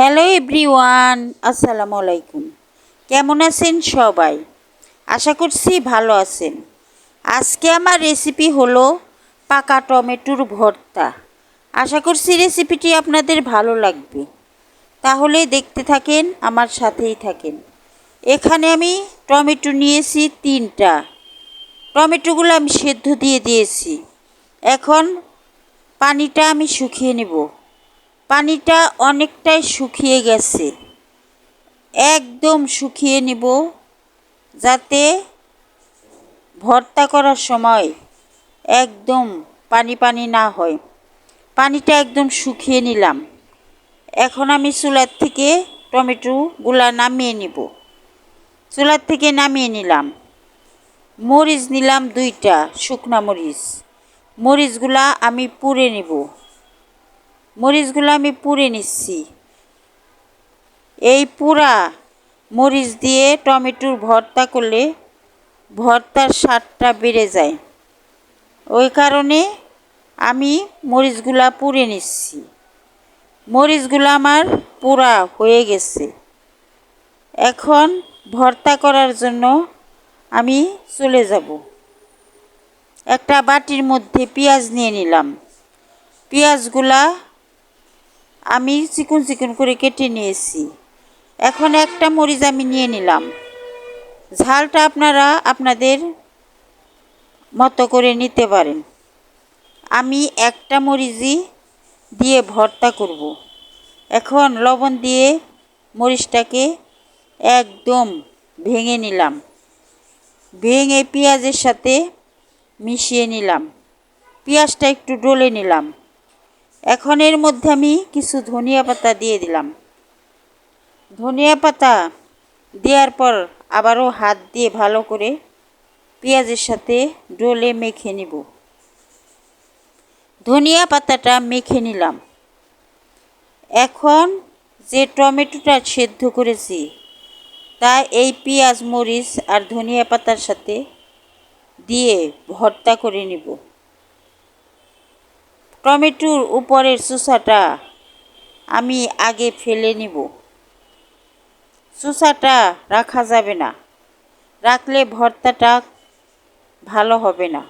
Hello everyone আসসালামু আলাইকুম কেমন আছেন সবাই? আশা করছি ভালো আছেন। আজকে আমার রেসিপি হলো পাকা টমেটোর ভর্তা। আশা করছি রেসিপিটি আপনাদের ভালো লাগবে। তাহলে দেখতে থাকেন, আমার সাথেই থাকেন। এখানে আমি টমেটো নিয়েছি তিনটা। টমেটোগুলো আমি সেদ্ধ দিয়ে দিয়েছি। এখন পানিটা আমি শুকিয়ে নেব। পানিটা অনেকটাই শুকিয়ে গেছে। একদম শুকিয়ে নিব যাতে ভর্তা করার সময় একদম পানি পানি না হয়। পানিটা একদম শুকিয়ে নিলাম। এখন আমি চুলার থেকে টমেটোগুলা নামিয়ে নিব। চুলার থেকে নামিয়ে নিলাম। মরিচ নিলাম দুইটা, শুকনা মরিচ। মরিচগুলা আমি পুড়ে নিব। মরিচগুলো আমি পুড়ে নিচ্ছি। এই পুরা মরিচ দিয়ে টমেটোর ভর্তা করলে ভর্তার স্বাদটা বেড়ে যায়। ওই কারণে আমি মরিচগুলা পুড়ে নিচ্ছি। মরিচগুলো আমার পুরা হয়ে গেছে। এখন ভর্তা করার জন্য আমি চলে যাব। একটা বাটির মধ্যে পেঁয়াজ নিয়ে নিলাম। পেঁয়াজগুলা আমি চিকন চিকন করে কেটে নিয়েছি। এখন একটা মরিচ আমি নিয়ে নিলাম। ঝালটা আপনারা আপনাদের মতো করে নিতে পারেন। আমি একটা মরিচই দিয়ে ভর্তা করব। এখন লবণ দিয়ে মরিচটাকে একদম ভেঙে নিলাম। ভেঙে পেঁয়াজের সাথে মিশিয়ে নিলাম। পেঁয়াজটা একটু ডলে নিলাম। এখন এর মধ্যে আমি কিছু ধনিয়া পাতা দিয়ে দিলাম। ধনিয়া পাতা দেওয়ার পর আবারও হাত দিয়ে ভালো করে পেঁয়াজের সাথে ডলে মেখে নিব। ধনিয়া পাতাটা মেখে নিলাম। এখন যে টমেটোটা সেদ্ধ করেছি, তা এই পেঁয়াজ, মরিচ আর ধনিয়া পাতার সাথে দিয়ে ভর্তা করে নিব। টমেটোর উপরের চুষাটা আমি আগে ফেলে নিব। চুষাটা রাখা যাবে না। রাখলে ভর্তাটা ভালো হবে না।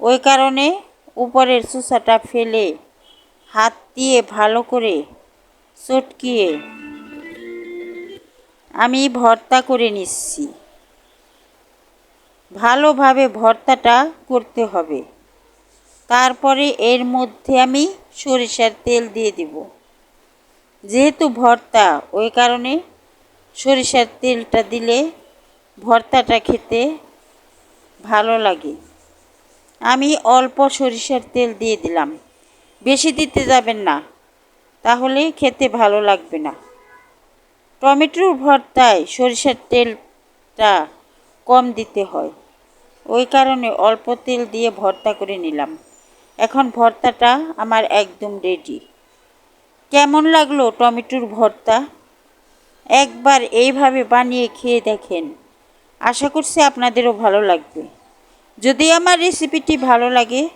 ওই কারণে উপরের চুষাটা ফেলে হাত দিয়ে ভালো করে চটকিয়ে আমি ভর্তা করে নিচ্ছি। ভালোভাবে ভর্তাটা করতে হবে। তারপরে এর মধ্যে আমি সরিষার তেল দিয়ে দিব। যেহেতু ভর্তা, ওই কারণে সরিষার তেলটা দিলে ভর্তাটা খেতে ভালো লাগে। আমি অল্প সরিষার তেল দিয়ে দিলাম। বেশি দিতে যাবেন না, তাহলে খেতে ভালো লাগবে না। টমেটোর ভর্তায় সরিষার তেলটা কম দিতে হয়। ওই কারণে অল্প তেল দিয়ে ভর্তা করে নিলাম। এখন ভর্তাটা আমার একদম রেডি কেমন লাগল টমেটোর ভর্তা? একবার এইভাবে বানিয়ে খেয়ে দেখেন। আশা করছি আপনাদেরও ভালো লাগবে। যদি আমার রেসিপিটি ভালো লাগে,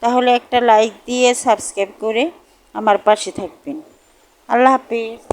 তাহলে একটা লাইক দিয়ে সাবস্ক্রাইব করে আমার পাশে থাকবেন। আল্লাহ হাফিজ।